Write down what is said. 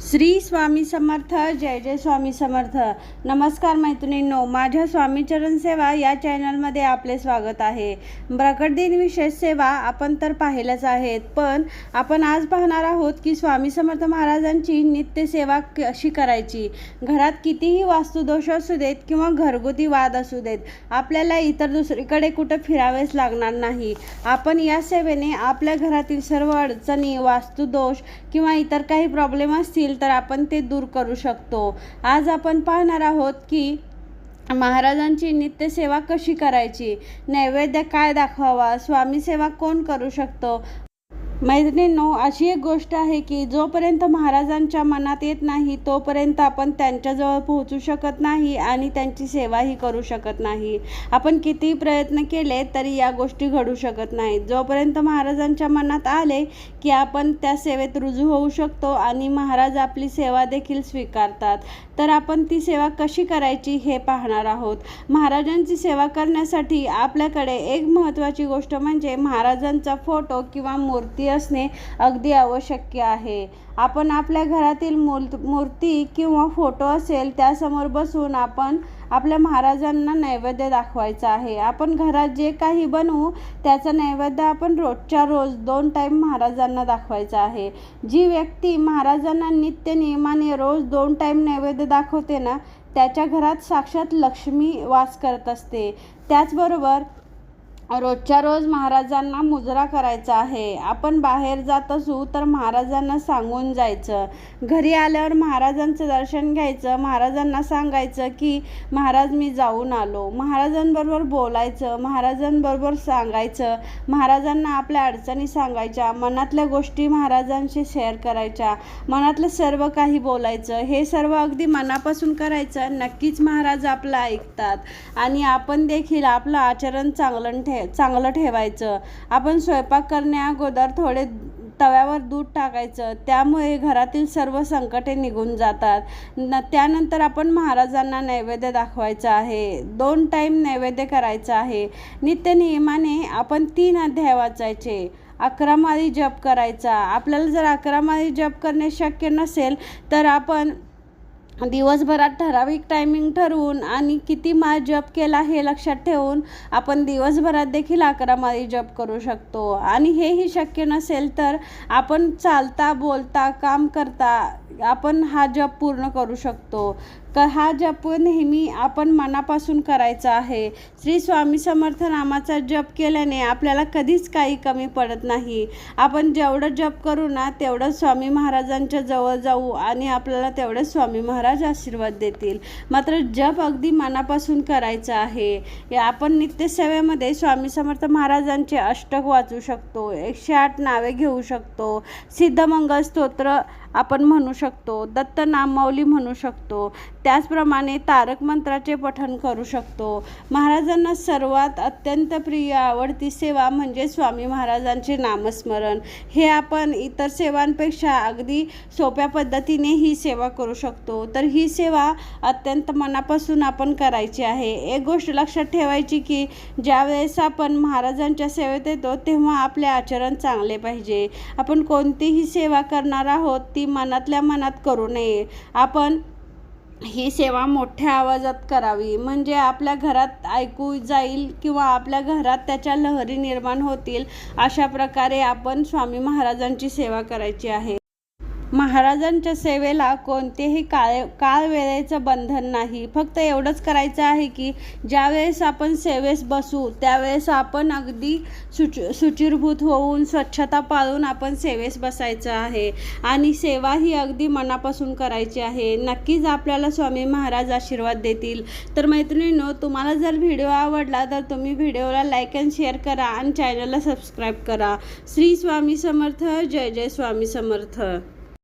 श्री स्वामी समर्थ जय जय स्वामी समर्थ. नमस्कार मैत्रिणींनो माझ्या स्वामीचरण सेवा या चॅनलमध्ये आपले स्वागत आहे. प्रकट दिन विशेष सेवा आपण तर पाहिलंच आहेत पण आपण आज पाहणार आहोत की स्वामी समर्थ महाराजांची नित्य सेवा कशी करायची? घरात कितीही वास्तुदोष असू देत किंवा घरगुती वाद असू देत आपल्याला इतर दुसरीकडे कुठं फिरावेच लागणार नाही. आपण या सेवेने आपल्या घरातील सर्व अडचणी वास्तुदोष किंवा इतर काही प्रॉब्लेम असतील तर आपण ते दूर करू शकतो. आज आपण पाहणार आहोत की महाराजांची नित्यसेवा कशी करायची? नैवेद्य काय दाखवावा? स्वामी सेवा कोण करू शकतो? मैत्रिणींनो अशी एक गोष्ट आहे की जोपर्यंत महाराजांच्या मनात येत नाही तोपर्यंत आपण त्यांच्याजवळ पोहोचू शकत नाही आणि त्यांची सेवाही करू शकत नाही. आपण कितीही प्रयत्न केले तरी या गोष्टी घडू शकत नाहीत. जोपर्यंत महाराजांच्या मनात आले की आपण त्या सेवेत रुजू होऊ शकतो आणि महाराज आपली सेवा देखील स्वीकारतात तर आपण ती सेवा कशी करायची हे पाहणार आहोत. महाराजांची सेवा करण्यासाठी आपल्याकडे एक महत्त्वाची गोष्ट म्हणजे महाराजांचा फोटो किंवा मूर्ती असणे अगदी आवश्यक आहे. आपण आपल्या घरातील मूल मूर्ती किंवा फोटो असेल त्यासमोर बसून आपण आपल्या महाराजांना नैवेद्य दाखवायचा आहे. आपण घरात जे काही बनवू त्याचा नैवेद्य आपण रोजच्या रोज दोन टाईम महाराजांना दाखवायचा आहे. जी व्यक्ती महाराजांना नित्य नियमाने रोज दोन टाईम नैवेद्य दाखवते ना त्याच्या घरात साक्षात लक्ष्मी वास करत असते. त्याचबरोबर रोजच्या रोज महाराजांना मुजरा करायचा आहे. आपण बाहेर जात असू तर महाराजांना सांगून जायचं. घरी आल्यावर महाराजांचं दर्शन घ्यायचं. महाराजांना सांगायचं की महाराज मी जाऊन आलो. महाराजांबरोबर बोलायचं. महाराजांबरोबर सांगायचं. महाराजांना आपल्या अडचणी सांगायच्या. मनातल्या गोष्टी महाराजांशी शेअर करायच्या. मनातलं सर्व काही बोलायचं. हे सर्व अगदी मनापासून करायचं. नक्कीच महाराज आपलं ऐकतात. आणि आपण देखील आपलं आचरण चांगलं ठे चांगलं ठेवायचं. आपण स्वयंपाक करण्याअगोदर थोडे तव्यावर दूध टाकायचं. त्यामुळे घरातील सर्व संकटे निघून जातात. न त्यानंतर आपण महाराजांना नैवेद्य दाखवायचं आहे. दोन टाईम नैवेद्य करायचं आहे. नित्य नियमाने आपण तीन अध्याय वाचायचे. अकरा माळी जप करायचा. आपल्याला जर अकरा माळी जप करणे शक्य नसेल तर आपण दिवसभरात ठराविक टायमिंग ठरवून आणि किती माळ जप केला हे लक्षात ठेवून आपण दिवसभरात देखील अकरा माळी जप करू शकतो. आणि हेही शक्य नसेल तर आपण चालता बोलता काम करता आपण हा जप पूर्ण करू शकतो. क हा जप नेहमी आपण मनापासून करायचा आहे. श्री स्वामी समर्थ नामाचा जप केल्याने आपल्याला कधीच काही कमी पडत नाही. आपण जेवढं जप करू ना तेवढं स्वामी महाराजांच्या जवळ जाऊ आणि आपल्याला तेवढंच स्वामी महाराज आशीर्वाद देतील. मात्र जप अगदी मनापासून करायचं आहे. आपण नित्यसेवेमध्ये स्वामी समर्थ महाराजांचे अष्टक वाचू शकतो एकशे आठ नावे घेऊ शकतो सिद्धमंगल स्तोत्र आपण म्हणू शकतो दत्त नामावली म्हणू शकतो. त्याचप्रमाणे तारक मंत्राचे पठण करू शकतो. महाराजांना सर्वात अत्यंत प्रिय आवडती सेवा म्हणजे स्वामी महाराजांचे नामस्मरण. हे आपण इतर सेवांपेक्षा अगदी सोप्या पद्धतीने ही सेवा करू शकतो. तर ही सेवा अत्यंत मनापासून आपण करायची आहे. एक गोष्ट लक्षात ठेवायची की ज्यावेळेस आपण महाराजांच्या सेवेत येतो तेव्हा आपले आचरण चांगले पाहिजे. आपण कोणतीही सेवा करणार आहोत ती मनातल्या मनात करू नये. आपण ही सेवा मोठ्या आवाजात करावी. म्हणजे आपल्या घरात ऐकू जाईल किंवा आपल्या घरात त्याच्या लहरी निर्माण होतील अशा प्रकारे आपण स्वामी महाराजांची सेवा करायची आहे. महाराजांच्या सेवेला कोणतेही काळ काळवेळेचं बंधन नाही. फक्त एवढंच करायचं आहे की ज्यावेळेस आपण सेवेस बसू त्यावेळेस आपण अगदी सुच सुचिरभूत होऊन स्वच्छता पाळून आपण सेवेस बसायचं आहे. आणि सेवा ही अगदी मनापासून करायची आहे. नक्कीच आपल्याला स्वामी महाराज आशीर्वाद देतील. तर मैत्रिणींनो तुम्हाला जर व्हिडिओ आवडला तर तुम्ही व्हिडिओला लाईक अँड शेअर करा आणि चॅनलला सबस्क्राईब करा. श्री स्वामी समर्थ जय जय स्वामी समर्थ.